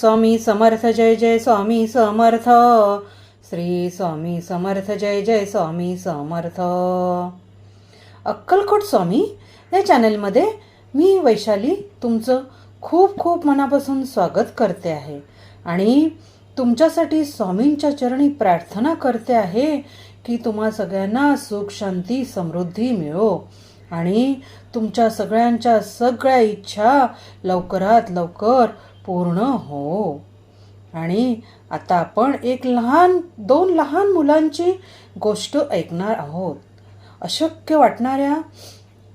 स्वामी समर्थ जय जय स्वामी समर्थ. श्री स्वामी समर्थ जय जय स्वामी समर्थ. अक्कलकोट स्वामी या चॅनलमध्ये मी वैशाली तुमचं खूप खूप मनापासून स्वागत करते आहे. आणि तुमच्यासाठी स्वामींच्या चरणी प्रार्थना करते आहे की तुम्हा सगळ्यांना सुख शांती समृद्धी मिळो. आणि तुमच्या सगळ्यांच्या सगळ्या इच्छा लवकरात लवकर पूर्ण हो. आणि आता आपण एक लहान दोन लहान मुलांची गोष्ट ऐकणार आहोत. अशक्य वाटणाऱ्या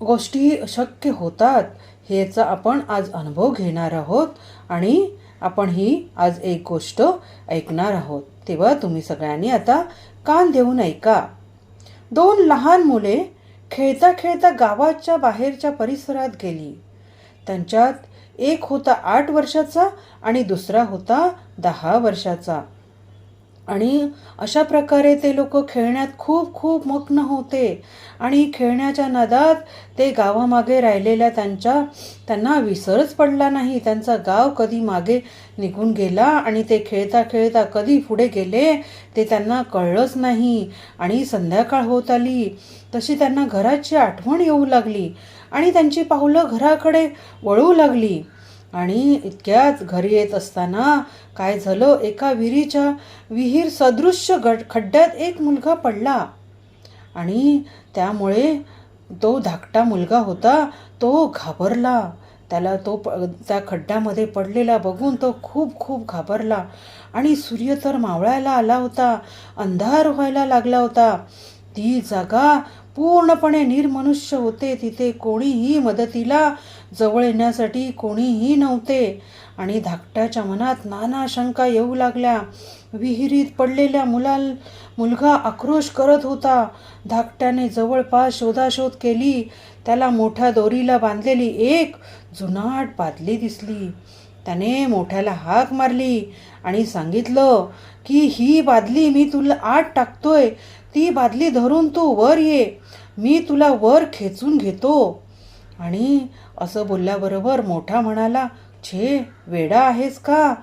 गोष्टी शक्य होतात ह्याचा आपण आज अनुभव घेणार आहोत आणि आपण ही आज एक गोष्ट ऐकणार आहोत. तेव्हा तुम्ही सगळ्यांनी आता कान देऊन ऐका. दोन लहान मुले खेळता खेळता गावाच्या बाहेरच्या परिसरात गेली. त्यांच्यात एक होता आठ वर्षाचा आणि दुसरा होता दहा वर्षाचा. आणि अशा प्रकारे ते लोक खेळण्यात खूप खूप मग्न होते. आणि खेळण्याच्या नादात ते गावामागे राहिलेल्या त्यांच्या त्यांना विसरच पडला नाही. त्यांचा गाव कधी मागे निघून गेला आणि ते खेळता खेळता कधी पुढे गेले ते त्यांना कळलंच नाही. आणि संध्याकाळ होत आली. तशी त्यांना घराची आठवण येऊ लागली आणि त्यांची पाहुलं घराकडे वळू लागली. आणि इतक्याच घरी येत असताना काय झालं? एका विहिरीच्या विहीर सदृश्य गड खड्ड्यात एक मुलगा पडला. आणि त्यामुळे तो धाकटा मुलगा होता तो घाबरला. त्याला तो प त्या खड्ड्यामध्ये पडलेला बघून तो खूप खूप घाबरला. आणि सूर्य तर मावळायला आला होता अंधार व्हायला लागला होता. ती जागा पूर्णपणे निर्मनुष्य होते. तिथे कोणीही मदतीला जवळ येण्यासाठी कोणीही नव्हते. आणि धाकट्याच्या मनात नाना शंका येऊ लागल्या. विहिरीत पडलेल्या मुला मुलगा आक्रोश करत होता. धाकट्याने जवळपास शोधाशोध केली. त्याला मोठ्या दोरीला बांधलेली एक जुनाट बादली दिसली. त्याने मोठ्याला हाक मारली आणि सांगितलं की ही बादली मी तुला आत टाकतोय. ती बादली धरून तू वर ये. मी तुला वर खेचून घेतो. आणि असं बोलल्याबरोबर मोठा म्हणाला छे वेडा आहेस का?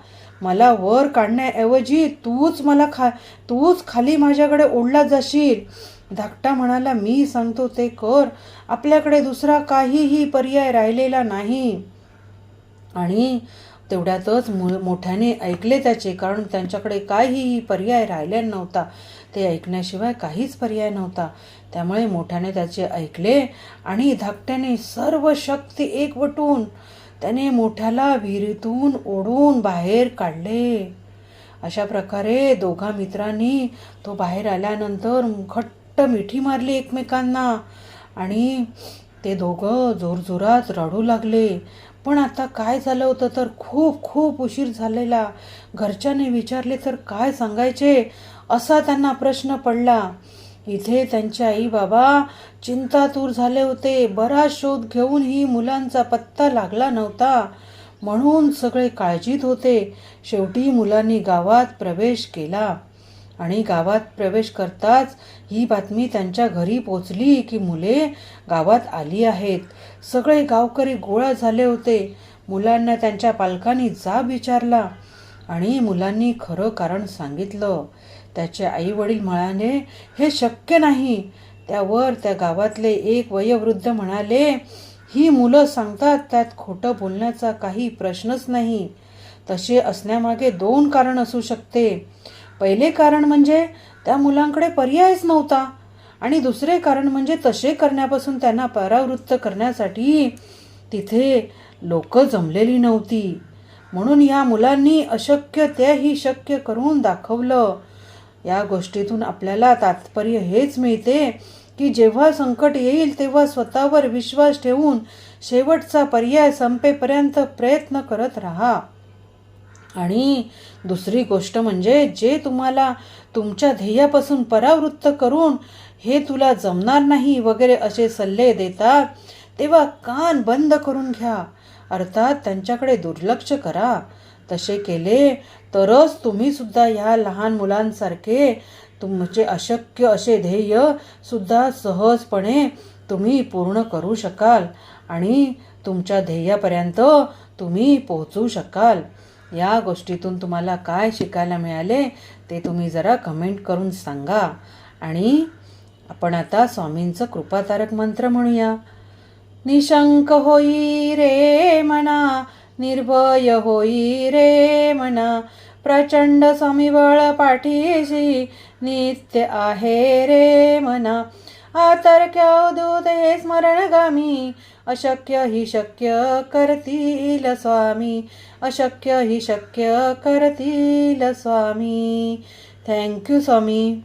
मला वर काढण्याऐवजी तूच मला खा तूच खाली माझ्याकडे ओढला जाशील. धाकटा म्हणाला मी सांगतो ते कर. आपल्याकडे दुसरा काहीही पर्याय राहिलेला नाही. आणि तेवढ्यातच मु मोठ्याने ऐकले त्याचे कारण त्यांच्याकडे काहीही पर्याय राहिला नव्हता. ते ऐकण्याशिवाय काहीच पर्याय नव्हता. त्यामुळे मोठ्याने त्याचे ऐकले आणि धाकट्याने सर्व शक्ती एकवटून त्याने मोठ्याला विहिरीतून ओढून बाहेर काढले. अशा प्रकारे दोघा मित्रांनी तो बाहेर आल्यानंतर घट्ट मिठी मारली एकमेकांना आणि ते दोघं जोरजोरात रडू लागले. पण आता काय झालं होतं तर खूप खूप उशीर झालेला. घरच्याने विचारले तर काय सांगायचे? असा त्यांना प्रश्न पडला. इथे त्यांचे आई बाबा चिंतातूर झाले होते. बराच शोध घेऊन ही मुलांचा पत्ता लागला नव्हता. म्हणून सगळे काळजीत होते. शेवटी मुलांनी गावात प्रवेश केला. आणि गावात प्रवेश करताच ही बातमी त्यांच्या घरी पोचली की मुले गावात आली आहेत. सगळे गावकरी गोळा झाले होते. मुलांना त्यांच्या पालकांनी जाब विचारला आणि मुलांनी खरं कारण सांगितलं. त्याचे आई वडील म्हणाले हे शक्य नाही. त्यावर त्या गावातले एक वयोवृद्ध म्हणाले ही मुलं सांगतात त्यात खोटं बोलण्याचा काही प्रश्नच नाही. तसे असण्यामागे दोन कारण असू शकते. पहिले कारण म्हणजे त्या मुलांकडे पर्यायच नव्हता. आणि दुसरे कारण म्हणजे तसे करण्यापासून त्यांना परावृत्त करण्यासाठी तिथे लोक जमलेली नव्हती. म्हणून या मुलांनी अशक्य तेही शक्य करून दाखवलं. या गोष्टीतून आपल्याला तात्पर्य हेच मिळते की जेव्हा संकट येईल तेव्हा स्वतःवर विश्वास ठेवून शेवटचा पर्याय संपेपर्यंत प्रयत्न करत राहा. आणि दुसरी गोष्ट म्हणजे जे तुम्हाला तुमच्या ध्येयापासून परावृत्त करून हे तुला जमणार नाही वगैरे असे सल्ले देतात तेव्हा कान बंद करून घ्या. अर्थात त्यांच्याकडे दुर्लक्ष करा. तसे केले तरच तुम्ही सुद्धा ह्या लहान मुलांसारखे तुमचे अशक्य असे ध्येय सुद्धा सहजपणे तुम्ही पूर्ण करू शकाल आणि तुमच्या ध्येयापर्यंत तुम्ही पोहोचू शकाल. या गोष्टीतून तुम्हाला काय शिकायला मिळाले ते तुम्ही जरा कमेंट करून सांगा. आणि आपण आता स्वामींचं कृपातारक मंत्र म्हणूया. निशंक होई रे मना निर्भय होई रे मना प्रचंड स्वामीबळ पाठीशी नित्य आहे रे मना. आतर्क्यावधूत हे स्मरणगामी. अशक्य ही शक्य करतील स्वामी. अशक्य ही शक्य करतील स्वामी. थँक्यू स्वामी.